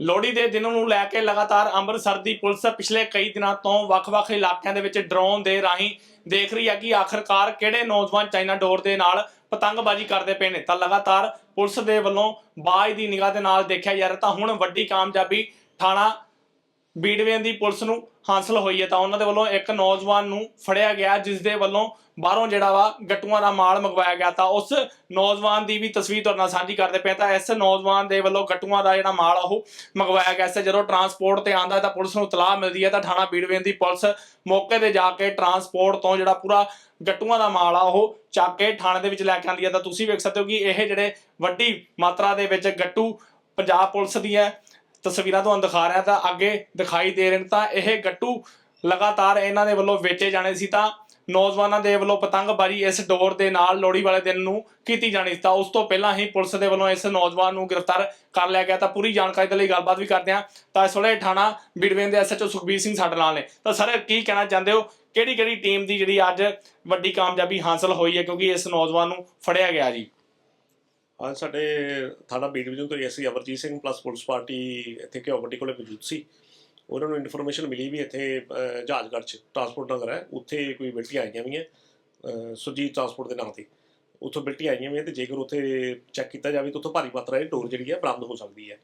ਲੋਹੜੀ ਦੇ ਦਿਨ ਨੂੰ ਲੈ ਕੇ ਲਗਾਤਾਰ ਅੰਮ੍ਰਿਤਸਰ ਦੀ ਪੁਲਿਸ ਪਿਛਲੇ ਕਈ ਦਿਨਾਂ ਤੋਂ ਵੱਖ-ਵੱਖ ਇਲਾਕਿਆਂ ਦੇ ਵਿੱਚ ਡਰੋਨ ਦੇ ਰਾਹੀਂ ਦੇਖ ਰਹੀ ਹੈ ਕਿ ਆਖਰਕਾਰ ਕਿਹੜੇ ਨੌਜਵਾਨ ਚਾਈਨਾ ਡੋਰ ਦੇ ਨਾਲ ਪਤੰਗਬਾਜ਼ੀ ਕਰਦੇ ਪਏ ਨੇ। ਤਾਂ ਲਗਾਤਾਰ ਪੁਲਿਸ ਦੇ ਵੱਲੋਂ ਬਾਜ ਦੀ ਨਿਗਾਹ ਦੇ ਨਾਲ ਦੇਖਿਆ ਜਾ ਰਿਹਾ ਤਾਂ ਹੁਣ ਵੱਡੀ ਕਾਮਯਾਬੀ ਥਾਣਾ ਬੀਡਵੇਨ ਦੀ ਪੁਲਿਸ ਨੂੰ ਹਾਸਲ ਹੋਈ ਹੈ ਤਾਂ ਉਹਨਾਂ ਦੇ ਵੱਲੋਂ ਇੱਕ ਨੌਜਵਾਨ ਨੂੰ ਫੜਿਆ ਗਿਆ, ਜਿਸ ਦੇ ਵੱਲੋਂ ਬਾਹਰੋਂ ਜਿਹੜਾ ਵਾ ਗੱਟੂਆਂ ਦਾ ਮਾਲ ਮੰਗਵਾਇਆ ਗਿਆ ਤਾਂ ਉਸ ਨੌਜਵਾਨ ਦੀ ਵੀ ਤਸਵੀਰ ਤੁਹਾਡੇ ਨਾਲ ਸਾਂਝੀ ਕਰਦੇ ਪਏ ਤਾਂ ਇਸ ਨੌਜਵਾਨ ਦੇ ਵੱਲੋਂ ਗੱਟੂਆਂ ਦਾ ਜਿਹੜਾ ਮਾਲ ਆ ਉਹ ਮੰਗਵਾਇਆ ਗਿਆ। ਸੀ ਜਦੋਂ ਟਰਾਂਸਪੋਰਟ ਤੇ ਆਂਦਾ ਤਾਂ ਪੁਲਿਸ ਨੂੰ ਤਲਾਹ ਮਿਲਦੀ ਹੈ ਤਾਂ ਥਾਣਾ ਬੀਡਵੇਨ ਦੀ ਪੁਲਿਸ ਮੌਕੇ ਤੇ ਜਾ ਕੇ ਟਰਾਂਸਪੋਰਟ ਤੋਂ ਜਿਹੜਾ ਪੂਰਾ ਗੱਟੂਆਂ ਦਾ ਮਾਲ ਆ ਉਹ ਚੱਕ ਕੇ ਥਾਣੇ ਦੇ ਵਿੱਚ ਲੈ ਕੇ ਆਂਦੀ ਹੈ। ਤਾਂ ਤੁਸੀਂ ਵੇਖ ਸਕਦੇ ਹੋ ਕਿ ਇਹ ਜਿਹੜੇ ਵੱਡੀ ਮਾਤਰਾ ਦੇ ਵਿੱਚ ਗੱਟੂ ਪੰਜਾਬ ਪੁਲਿਸ ਦੀ ਹੈ। ਤਸਵੀਰਾਂ ਤੁਹਾਨੂੰ ਦਿਖਾ ਰਿਹਾ ਤਾਂ ਅੱਗੇ ਦਿਖਾਈ ਦੇ ਰਹੇ ਨੇ ਤਾਂ ਇਹ ਗੱਟੂ ਲਗਾਤਾਰ ਇਹਨਾਂ ਦੇ ਵੱਲੋਂ ਵੇਚੇ ਜਾਣੇ ਸੀ ਤਾਂ ਨੌਜਵਾਨਾਂ ਦੇ ਵੱਲੋਂ ਪਤੰਗਬਾਜ਼ੀ ਇਸ ਡੋਰ ਦੇ ਨਾਲ ਲੋਹੜੀ ਵਾਲੇ ਦਿਨ ਨੂੰ ਕੀਤੀ ਜਾਣੀ ਸੀ ਤਾਂ ਉਸ ਤੋਂ ਪਹਿਲਾਂ ਹੀ ਪੁਲਿਸ ਦੇ ਵੱਲੋਂ ਇਸ ਨੌਜਵਾਨ ਨੂੰ ਗ੍ਰਿਫਤਾਰ ਕਰ ਲਿਆ ਗਿਆ ਤਾਂ ਪੂਰੀ ਜਾਣਕਾਰੀ ਦੇ ਲਈ ਗੱਲਬਾਤ ਵੀ ਕਰਦੇ ਹਾਂ। ਤਾਂ ਇਸ ਵੇਲੇ ਥਾਣਾ ਬਿੜਵੇਨ ਦੇ ਐਸਐਚਓ ਸੁਖਬੀਰ ਸਿੰਘ ਸਾਡੇ ਨਾਲ ਨੇ। ਤਾਂ ਸਰ, ਕੀ ਕਹਿਣਾ ਚਾਹੁੰਦੇ ਹੋ? ਕਿਹੜੀ ਕਿਹੜੀ ਟੀਮ ਦੀ ਜਿਹੜੀ ਅੱਜ ਵੱਡੀ ਕਾਮਯਾਬੀ ਹਾਸਲ ਹੋਈ ਹੈ ਕਿਉਂਕਿ ਇਸ ਨੌਜਵਾਨ ਨੂੰ ਫੜਿਆ ਗਿਆ ਜੀ? ਅੱਜ ਸਾਡੇ ਥਾਣਾ ਬੀ ਡਿਵੀਜ਼ਨ ਤੋਂ SC Amarjeet Singh plus police party ਇੱਥੇ ਘਿਓਪੱਟੀ ਕੋਲੇ ਮੌਜੂਦ ਸੀ। ਉਹਨਾਂ ਨੂੰ ਇਨਫੋਰਮੇਸ਼ਨ ਮਿਲੀ ਵੀ ਇੱਥੇ ਜਹਾਜ਼ਗੜ੍ਹ ਚ ਟਰਾਂਸਪੋਰਟ ਨਗਰ ਹੈ। ਉੱਥੇ ਕੋਈ ਬਿਲਟੀਆਂ ਆਈਆਂ ਵੀ ਹੈ ਸੁਰਜੀਤ ਟਰਾਂਸਪੋਰਟ ਦੇ ਨਾਂ ਤੇ। ਉੱਥੋਂ ਬਿਲਟੀਆਂ ਆਈਆਂ ਵੀ ਹੈ ਤੇ ਜੇਕਰ ਉੱਥੇ ਚੈੱਕ ਕੀਤਾ ਜਾਵੇ ਤਾਂ ਉੱਥੋਂ ਭਾਰੀ ਮਾਤਰਾ ਦੀ ਡੋਰ ਜਿਹੜੀ ਹੈ ਬਰਾਮਦ ਹੋ ਸਕਦੀ ਹੈ।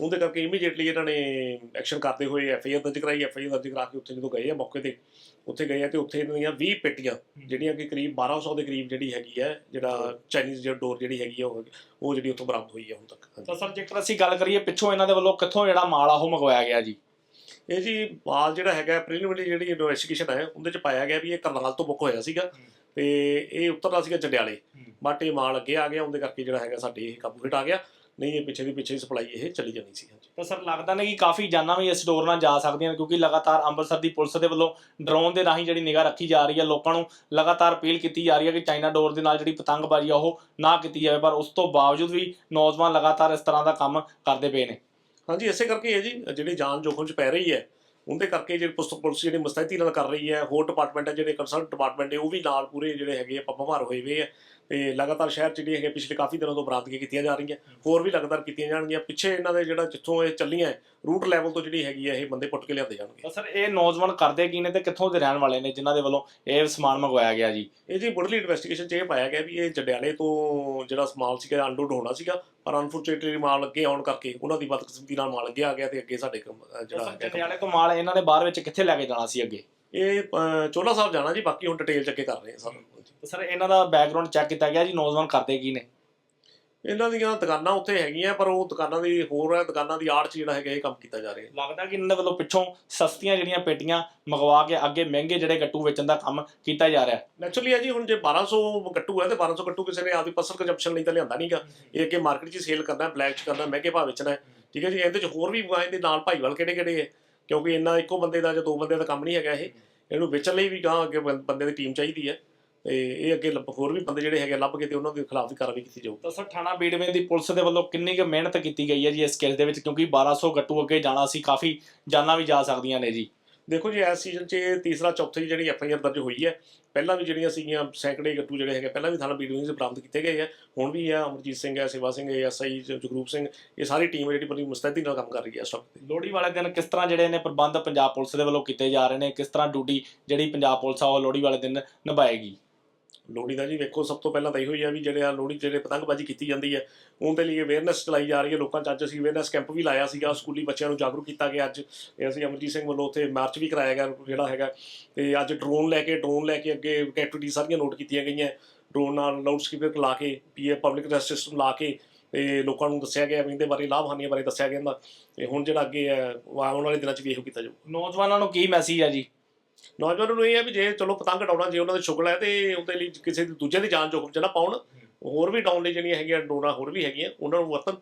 ਉਹਦੇ ਕਰਕੇ ਇਮੀਡੀਏਟਲੀ ਇਹਨਾਂ ਨੇ ਐਕਸ਼ਨ ਕਰਦੇ ਹੋਏ ਐਫ ਆਈ ਆਰ ਦਰਜ ਕਰਾਈ ਐਫ ਆਈ ਆਰ ਦਰਜ ਕਰਾ ਕੇ ਉੱਥੇ ਜਦੋਂ ਗਏ ਆ ਮੌਕੇ ਤੇ ਉੱਥੇ ਗਏ ਆ ਤੇ ਉੱਥੇ ਇਹਨਾਂ ਦੀਆਂ 20 ਪੇਟੀਆਂ ਜਿਹੜੀਆਂ ਕਿ ਕਰੀਬ 1200 ਦੇ ਕਰੀਬ ਜਿਹੜੀ ਹੈਗੀ ਹੈ ਜਿਹੜਾ ਚਾਈਨੀਜ਼ ਜਿਹੜਾ ਡੋਰ ਜਿਹੜੀ ਹੈਗੀ ਆ ਉਹ ਜਿਹੜੀ ਉੱਥੋਂ ਬਰਾਮਦ ਹੋਈ ਹੈ ਹੁਣ ਤੱਕ। ਤਾਂ ਸਰ ਜੇਕਰ ਅਸੀਂ ਗੱਲ ਕਰੀਏ ਪਿੱਛੋਂ ਇਹਨਾਂ ਦੇ ਵੱਲੋਂ ਕਿੱਥੋਂ ਜਿਹੜਾ ਮਾਲ ਆ ਉਹ ਮੰਗਵਾਇਆ ਗਿਆ ਜੀ? ਇਹ ਜੀ ਮਾਲ ਜਿਹੜਾ ਹੈਗਾ ਪ੍ਰੀਲਿਮਿਨਰੀ ਜਿਹੜੀ ਇਨਵੈਸਟੀਗੇਸ਼ਨ ਹੈ ਉਹਦੇ ਚ ਪਾਇਆ ਗਿਆ ਵੀ ਇਹ ਕਰਨਾਲ ਤੋਂ ਬੁੱਕ ਹੋਇਆ ਸੀਗਾ ਤੇ ਇਹ ਉਤਰਦਾ ਸੀਗਾ ਜੰਡਿਆਲੇ। ਬਟ ਇਹ ਮਾਲ ਅੱਗੇ ਆ ਗਿਆ ਉਹਦੇ ਕਰਕੇ ਜਿਹੜਾ ਹੈਗਾ ਸਾਡੇ ਇਹ ਕਾਬੂ ਆ ਗਿਆ। ਨਹੀਂ ਇਹ ਪਿੱਛੇ ਦੀ ਪਿੱਛੇ ਸਪਲਾਈ ਇਹ ਚੱਲੀ ਜਾਣੀ ਸੀ ਹਾਂਜੀ। ਤਾਂ ਸਰ ਲੱਗਦਾ ਨੇ ਕਿ ਕਾਫੀ ਜਾਨਾਂ ਵੀ ਇਸ ਡੋਰ ਨਾਲ ਜਾ ਸਕਦੀਆਂ ਨੇ ਕਿਉਂਕਿ ਲਗਾਤਾਰ ਅੰਮ੍ਰਿਤਸਰ ਦੀ ਪੁਲਿਸ ਦੇ ਵੱਲੋਂ ਡਰੋਨ ਦੇ ਰਾਹੀਂ ਜਿਹੜੀ ਨਿਗਾਹ ਰੱਖੀ ਜਾ ਰਹੀ ਹੈ ਲੋਕਾਂ ਨੂੰ ਲਗਾਤਾਰ ਅਪੀਲ ਕੀਤੀ ਜਾ ਰਹੀ ਹੈ ਕਿ ਚਾਈਨਾ ਡੋਰ ਦੇ ਨਾਲ ਜਿਹੜੀ ਪਤੰਗਬਾਜ਼ੀ ਆ ਉਹ ਨਾ ਕੀਤੀ ਜਾਵੇ। ਪਰ ਉਸ ਤੋਂ ਬਾਵਜੂਦ ਵੀ ਨੌਜਵਾਨ ਲਗਾਤਾਰ ਇਸ ਤਰ੍ਹਾਂ ਦਾ ਕੰਮ ਕਰਦੇ ਪਏ ਨੇ। ਹਾਂਜੀ ਇਸੇ ਕਰਕੇ ਹੈ ਜੀ ਜਿਹੜੀ ਜਾਨ ਜੋਖਮ ਚ ਪੈ ਰਹੀ ਹੈ ਉਹਦੇ ਕਰਕੇ ਜਿਹੜੀ ਪੁਲਿਸ ਪੁਲਿਸ ਜਿਹੜੀ ਮੁਸਤੈਦੀ ਨਾਲ ਕਰ ਰਹੀ ਹੈ ਹੋਰ ਡਿਪਾਰਟਮੈਂਟ ਹੈ ਜਿਹੜੇ ਕੰਸਰਨ ਡਿਪਾਰਟਮੈਂਟ ਹੈ ਉਹ ਵੀ ਨਾਲ ਪੂਰੇ ਜਿਹੜੇ ਹੈਗੇ ਆ ਪੱਪਾ ਹੋਏ ਹੋਏ ਆ। ਤੇ ਲਗਾਤਾਰ ਸ਼ਹਿਰ ਚ ਜਿਹੜੀ ਹੈਗੇ ਪਿਛਲੇ ਕਾਫੀ ਦਿਨਾਂ ਤੋਂ ਬਰਾਮਦਗੀ ਕੀਤੀਆਂ ਜਾ ਰਹੀਆਂ ਹੋਰ ਵੀ ਲਗਾਤਾਰ ਕੀਤੀਆਂ ਜਾਣਗੀਆਂ ਪਿੱਛੇ ਇਹਨਾਂ ਦੇ ਜਿਹੜਾ ਜਿੱਥੋਂ ਇਹ ਚੱਲੀਆਂ ਰੂਟ ਲੈਵਲ ਤੋਂ ਜਿਹੜੀ ਹੈਗੀ ਹੈ ਇਹ ਬੰਦੇ ਪੁੱਟ ਕੇ ਲਿਆਂਦੇ ਜਾਣਗੇ। ਸਰ ਇਹ ਨੌਜਵਾਨ ਕਰਦੇ ਕੀ ਨੇ ਤੇ ਕਿੱਥੋਂ ਦੇ ਰਹਿਣ ਵਾਲੇ ਨੇ ਜਿਨ੍ਹਾਂ ਦੇ ਵੱਲੋਂ ਇਹ ਸਮਾਨ ਮੰਗਵਾਇਆ ਗਿਆ ਜੀ? ਇਹ ਜੀ ਮੁੱਢਲੀ ਇਨਵੈਸਟੀਗੇਸ਼ਨ 'ਚ ਇਹ ਪਾਇਆ ਗਿਆ ਵੀ ਇਹ ਜੰਡਿਆਲੇ ਤੋਂ ਜਿਹੜਾ ਮਾਲ ਸੀਗਾ ਅਨਲੋਡ ਹੋਣਾ ਸੀਗਾ ਪਰ ਅਨਫੋਰਚੂਨੇਟਲੀ ਮਾਲ ਅੱਗੇ ਆਉਣ ਕਰਕੇ ਉਹਨਾਂ ਦੀ ਬਦਕਿਸਮਤੀ ਨਾਲ ਮਾਲ ਅੱਗੇ ਆ ਗਿਆ ਤੇ ਅੱਗੇ ਸਾਡੇ ਜਿਹੜਾ ਜੰਡਿਆਲੇ ਤੋਂ ਮਾਲ ਇਹਨਾਂ ਨੇ ਬਾਹਰ ਵਿੱਚ ਕਿੱਥੇ ਲੈ ਕੇ ਜਾਣਾ ਸੀ ਅੱਗੇ? ਇਹ ਚੋਲਾ ਸਾਹਿਬ ਜਾਣਾ ਜੀ ਬਾਕੀ ਹੁਣ ਡਿਟੇਲ 'ਚ ਅੱਗੇ ਕਰ ਰਹੇ ਹਾਂ ਸਰ ਇਹਨਾਂ ਦਾ ਬੈਕਗ੍ਰਾਉਂਡ ਚੈੱਕ ਕੀਤਾ ਗਿਆ ਜੀ ਨੌਜਵਾਨ ਕਰਦੇ ਕੀ ਨੇ? ਇਹਨਾਂ ਦੀਆਂ ਦੁਕਾਨਾਂ ਉੱਥੇ ਹੈਗੀਆਂ ਪਰ ਉਹ ਦੁਕਾਨਾਂ ਦੀ ਹੋਰ ਹੈ ਦੁਕਾਨਾਂ ਦੀ ਆੜ 'ਚ ਜਿਹੜਾ ਹੈਗਾ ਇਹ ਕੰਮ ਕੀਤਾ ਜਾ ਰਿਹਾ। ਲੱਗਦਾ ਕਿ ਇਹਨਾਂ ਦੇ ਵੱਲੋਂ ਪਿੱਛੋਂ ਸਸਤੀਆਂ ਜਿਹੜੀਆਂ ਪੇਟੀਆਂ ਮੰਗਵਾ ਕੇ ਅੱਗੇ ਮਹਿੰਗੇ ਜਿਹੜੇ ਗੱਟੂ ਵੇਚਣ ਦਾ ਕੰਮ ਕੀਤਾ ਜਾ ਰਿਹਾ। ਨੈਚੁਰਲੀ ਹੈ ਜੀ ਹੁਣ ਜੇ 1200 ਗੱਟੂ ਹੈ ਤੇ 1200 ਗੱਟੂ ਕਿਸੇ ਨੇ ਆਪਦੀ ਪਰਸਨਲ ਕੰਜਪਸ਼ਨ ਲਈ ਤਾਂ ਲਿਆਂਦਾ ਨਹੀਂਗਾ ਇਹ ਅੱਗੇ ਮਾਰਕੀਟ 'ਚ ਸੇਲ ਕਰਨਾ ਬਲੈਕ 'ਚ ਕਰਨਾ ਮਹਿੰਗੇ ਭਾਅ ਵੇਚਣਾ ਠੀਕ ਹੈ ਜੀ? ਇਹਦੇ 'ਚ ਹੋਰ ਵੀ ਇਹਦੇ ਨਾਲ ਭਾਈਵਾਲ ਕਿਹੜੇ ਕਿਹੜੇ ਹੈ? ਕਿਉਂਕਿ ਇੰਨਾ ਇੱਕੋ ਬੰਦੇ ਦਾ ਜਾਂ ਦੋ ਬੰਦੇ ਦਾ ਕੰਮ ਨਹੀਂ ਹੈਗਾ ਇਹ। ਇਹਨੂੰ ਵੇਚਣ ਲਈ ਵੀ ਗਾਂ ਅੱਗੇ ਬੰ- ਬੰਦੇ ਦੀ ਟੀਮ ਚਾਹੀਦੀ ਹੈ। ਤੇ ਇਹ ਅੱਗੇ ਲੱਭ- ਹੋਰ ਵੀ ਬੰਦੇ ਜਿਹੜੇ ਹੈਗੇ ਲੱਭ ਕੇ ਤੇ ਉਹਨਾਂ ਦੇ ਖਿਲਾਫ ਵੀ ਕਾਰਵਾਈ ਕੀਤੀ ਜਾਊ ਤਾਂ ਸਰ, ਥਾਣਾ ਬੀੜਵੇਂ ਦੀ ਪੁਲਿਸ ਦੇ ਵੱਲੋਂ ਕਿੰਨੀ ਕੁ ਮਿਹਨਤ ਕੀਤੀ ਗਈ ਹੈ ਜੀ ਇਸ ਕੇਸ ਦੇ ਵਿੱਚ? ਕਿਉਂਕਿ 1200 ਗੱਟੂ ਅੱਗੇ ਜਾਣਾ ਸੀ, ਕਾਫੀ ਜਾਨਾਂ ਵੀ ਜਾ ਸਕਦੀਆਂ ਨੇ ਜੀ। ਦੇਖੋ ਜੀ, ਇਸ ਸੀਜ਼ਨ 'ਚ ਇਹ ਤੀਸਰਾ, ਚੌਥੀ ਜਿਹੜੀ ਐਫ ਆਈ ਆਰ ਦਰਜ ਹੋਈ ਹੈ, ਪਹਿਲਾਂ ਵੀ ਜਿਹੜੀਆਂ ਸੀਗੀਆਂ, ਸੈਂਕੜੇ ਗੱਟੂ ਜਿਹੜੇ ਹੈਗੇ, ਪਹਿਲਾਂ ਵੀ ਥਾਣਾ ਵੀਡੀਓ ਦੇ ਬਰਾਮਦ ਕੀਤੇ ਗਏ ਆ, ਹੁਣ ਵੀ ਆ, ਅਮਰਜੀਤ ਸਿੰਘ ਹੈ ਸੇਵਾ ਸਿੰਘ ਹੈ ਐਸ ਆਈ ਜਗਰੂਪ ਸਿੰਘ, ਇਹ ਸਾਰੀ ਟੀਮ ਜਿਹੜੀ ਬੜੀ ਮੁਸਤੈਦੀ ਨਾਲ ਕੰਮ ਕਰ ਰਹੀ ਹੈ ਇਸ ਵਕਤ ਲੋਹੜੀ ਵਾਲੇ ਦਿਨ ਕਿਸ ਤਰ੍ਹਾਂ ਜਿਹੜੇ ਨੇ ਪ੍ਰਬੰਧ ਪੰਜਾਬ ਪੁਲਿਸ ਦੇ ਵੱਲੋਂ ਕੀਤੇ ਜਾ ਰਹੇ ਨੇ, ਕਿਸ ਤਰ੍ਹਾਂ ਡਿਊਟੀ ਜਿਹੜੀ ਪੰਜਾਬ ਪੁਲਿਸ ਆ, ਉਹ ਲੋਹੜੀ ਵਾਲੇ ਦਿਨ ਨਿਭਾਏਗੀ? ਲੋਹੜੀ ਦਾ ਜੀ ਵੇਖੋ, ਸਭ ਤੋਂ ਪਹਿਲਾਂ ਤਾਂ ਇਹੋ ਹੀ ਆ ਵੀ ਜਿਹੜੇ ਆ ਲੋਹੜੀ 'ਚ ਜਿਹੜੇ ਪਤੰਗਬਾਜ਼ੀ ਕੀਤੀ ਜਾਂਦੀ ਹੈ ਉਹਦੇ ਲਈ ਅਵੇਅਰਨੈਸ ਚਲਾਈ ਜਾ ਰਹੀ ਹੈ ਲੋਕਾਂ 'ਚ। ਅੱਜ ਅਸੀਂ ਅਵੇਅਰਨੈਸ ਕੈਂਪ ਵੀ ਲਾਇਆ ਸੀਗਾ, ਸਕੂਲੀ ਬੱਚਿਆਂ ਨੂੰ ਜਾਗਰੂਕ ਕੀਤਾ ਗਿਆ ਅੱਜ। ਇਹ ਅਸੀਂ ਅਮਰਜੀਤ ਸਿੰਘ ਵੱਲੋਂ ਉੱਥੇ ਮਾਰਚ ਵੀ ਕਰਾਇਆ ਗਿਆ, ਜਿਹੜਾ ਹੈਗਾ। ਤੇ ਅੱਜ ਡਰੋਨ ਲੈ ਕੇ ਡਰੋਨ ਲੈ ਕੇ ਅੱਗੇ ਐਕਟੀਵਿਟੀ ਸਾਰੀਆਂ ਨੋਟ ਕੀਤੀਆਂ ਗਈਆਂ। ਡਰੋਨ ਨਾਲ ਲਾਊਡ ਸਪੀਕਰ ਲਾ ਕੇ ਪੀਏ ਪਬਲਿਕ ਐਡਰੈਸ ਸਿਸਟਮ ਲਾ ਕੇ, ਤੇ ਲੋਕਾਂ ਨੂੰ ਦੱਸਿਆ ਗਿਆ ਵੀ ਇਹਦੇ ਬਾਰੇ, ਲਾਭਹਾਨੀਆਂ ਬਾਰੇ ਦੱਸਿਆ ਗਿਆ। ਇਹਦਾ ਤੇ ਹੁਣ ਜਿਹੜਾ ਅੱਗੇ ਹੈ ਆਉਣ ਵਾਲੇ ਦਿਨਾਂ 'ਚ ਵੀ ਇਹੋ ਕੀਤਾ ਜਾਊ। ਨੌਜਵਾਨਾਂ ਨੂੰ ਕੀ ਮੈਸੇਜ ਹੈ ਜੀ? ਨੌਜਵਾਨਾਂ ਨੂੰ ਇਹ ਹੈ ਵੀ ਜੇ ਚਲੋ ਪਤੰਗ ਡਾਉਣਾ ਜੇ ਉਹਨਾਂ ਦੇ ਸ਼ੁਗਲ ਹੈ ਤੇ ਉਹਦੇ ਲਈ ਕਿਸੇ ਦੀ ਦੂਜੇ ਦੀ ਜਾਨ ਜੋਖਮ ਚ ਨਾ ਪਾਉਣ। ਹੋਰ ਵੀ ਡਾਉਣ ਲਈ ਜਿਹੜੀਆਂ ਹੈਗੀਆਂ ਡੋਰਾਂ ਹੋਰ ਵੀ ਹੈਗੀਆਂ ਉਹਨਾਂ ਨੂੰ ਵਰਤਨ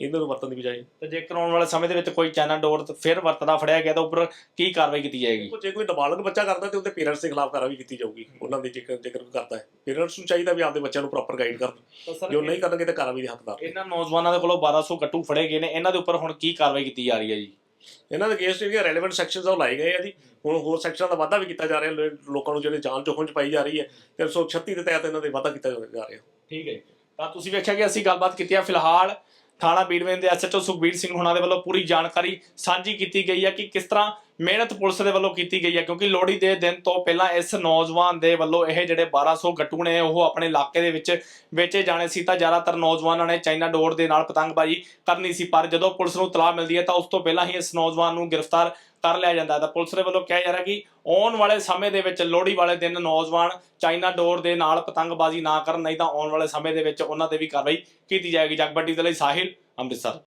ਇਹਨਾਂ ਨੂੰ ਵਰਤਨ ਦੀ ਬਜਾਏ। ਤੇ ਜੇਕਰ ਆਉਣ ਵਾਲੇ ਸਮੇਂ ਦੇ ਵਿੱਚ ਕੋਈ ਚਾਈਨਾ ਡੋਰ ਤੇ ਫਿਰ ਵਰਤਦਾ ਫੜਿਆ ਗਿਆ ਤਾਂ ਉੱਪਰ ਕੀ ਕਾਰਵਾਈ ਕੀਤੀ ਜਾਏਗੀ? ਜੇ ਕੋਈ ਨਾਬਾਲਗ ਬੱਚਾ ਕਰਦਾ ਤੇ ਉਹਦੇ ਪੇਰੈਂਟਸ ਦੇ ਖਿਲਾਫ ਕਾਰਵਾਈ ਕੀਤੀ ਜਾਊਗੀ ਉਹਨਾਂ ਦੇ ਜੇਕਰ ਜੇਕਰ ਕਰਦਾ ਹੈ। ਪੇਰੈਂਟਸ ਨੂੰ ਚਾਹੀਦਾ ਵੀ ਆਪਦੇ ਬੱਚਿਆਂ ਨੂੰ ਪ੍ਰੋਪਰ ਗਾਈਡ ਕਰਨ। ਜੋ ਨਹੀਂ ਕਰਨਗੇ ਤਾਂ ਕਾਰਵਾਈ ਦੇ ਹੱਕਦਾਰ। ਇਹਨਾਂ ਨੌਜਵਾਨਾਂ ਦੇ ਕੋਲੋਂ 1200 ਗੱਟੂ ਫੜੇ ਗਏ ਨੇ ਇਹਨਾਂ ਦੇ ਉੱਪਰ ਹੁਣ ਕੀ ਕਾਰਵਾਈ ਕੀਤੀ ਜਾ ਰਹੀ ਹੈ ਜੀ? ਇਹਨਾਂ ਦੇ ਕੇਸ ਜਿਹੜੀਆਂ ਰੈਲੇਵੈਂਟ ਸੈਕਸ਼ਨਸ ਉਹ ਲਾਏ ਗਏ ਆ ਜੀ। ਹੁਣ ਹੋਰ ਸੈਕਸ਼ਨਾਂ ਦਾ ਵਾਧਾ ਵੀ ਕੀਤਾ ਜਾ ਰਿਹਾ ਲੋਕਾਂ ਨੂੰ ਜਿਹੜੇ ਜਾਨ ਜੋਖਮ ਚ ਪਾਈ ਜਾ ਰਹੀ ਹੈ 336 ਦੇ ਤਹਿਤ ਇਹਨਾਂ ਦੇ ਵਾਧਾ ਕੀਤਾ ਜਾ ਰਿਹਾ। ਠੀਕ ਹੈ ਤਾਂ ਤੁਸੀਂ ਵੇਖਿਆ ਕਿ ਅਸੀਂ ਗੱਲਬਾਤ ਕੀਤੀ ਹੈ ਫਿਲਹਾਲ। ਥਾਣਾ ਬੀੜਵੇਂ ਦੇ ਐਸਐਚਓ ਸੁਖਬੀਰ ਸਿੰਘ ਹੁਣਾਂ ਦੇ ਵੱਲੋਂ ਪੂਰੀ ਜਾਣਕਾਰੀ ਸਾਂਝੀ ਕੀਤੀ ਗਈ ਹੈ ਕਿ ਕਿਸ ਤਰ੍ਹਾਂ ਮਿਹਨਤ ਪੁਲਿਸ ਦੇ ਵੱਲੋਂ ਕੀਤੀ ਗਈ ਹੈ, ਕਿਉਂਕਿ ਲੋਹੜੀ ਦੇ ਦਿਨ ਤੋਂ ਪਹਿਲਾਂ ਇਸ ਨੌਜਵਾਨ ਦੇ ਵੱਲੋਂ ਇਹ ਜਿਹੜੇ 1200 ਗੱਟੂ ਨੇ, ਉਹ ਆਪਣੇ ਇਲਾਕੇ ਦੇ ਵਿੱਚ ਵੇਚੇ ਜਾਣੇ ਸੀ ਤਾਂ ਜ਼ਿਆਦਾਤਰ ਨੌਜਵਾਨਾਂ ਨੇ ਚਾਈਨਾ ਡੋਰ ਦੇ ਨਾਲ ਪਤੰਗਬਾਜ਼ੀ ਕਰਨੀ ਸੀ, ਪਰ ਜਦੋਂ ਪੁਲਿਸ ਨੂੰ ਤਲਾਹ ਮਿਲਦੀ ਹੈ ਤਾਂ ਉਸ ਤੋਂ ਪਹਿਲਾਂ ਹੀ ਇਸ ਨੌਜਵਾਨ ਨੂੰ ਗ੍ਰਿਫਤਾਰ ਕਰ ਲਿਆ ਜਾਂਦਾ ਤਾਂ ਪੁਲਿਸ ਦੇ ਵੱਲੋਂ ਕਿਹਾ ਜਾ ਰਿਹਾ ਕਿ ਆਉਣ ਵਾਲੇ ਸਮੇਂ ਦੇ ਵਿੱਚ ਲੋਹੜੀ ਵਾਲੇ ਦਿਨ ਨੌਜਵਾਨ ਚਾਈਨਾ ਡੋਰ ਦੇ ਨਾਲ ਪਤੰਗਬਾਜ਼ੀ ਨਾ ਕਰਨ, ਨਹੀਂ ਤਾਂ ਆਉਣ ਵਾਲੇ ਸਮੇਂ ਦੇ ਵਿੱਚ ਉਹਨਾਂ ਤੇ ਵੀ ਕਾਰਵਾਈ ਕੀਤੀ ਜਾਏਗੀ। ਜਗਬੱਡੀ ਦੇ ਲਈ ਸਾਹਿਲ, ਅੰਮ੍ਰਿਤਸਰ।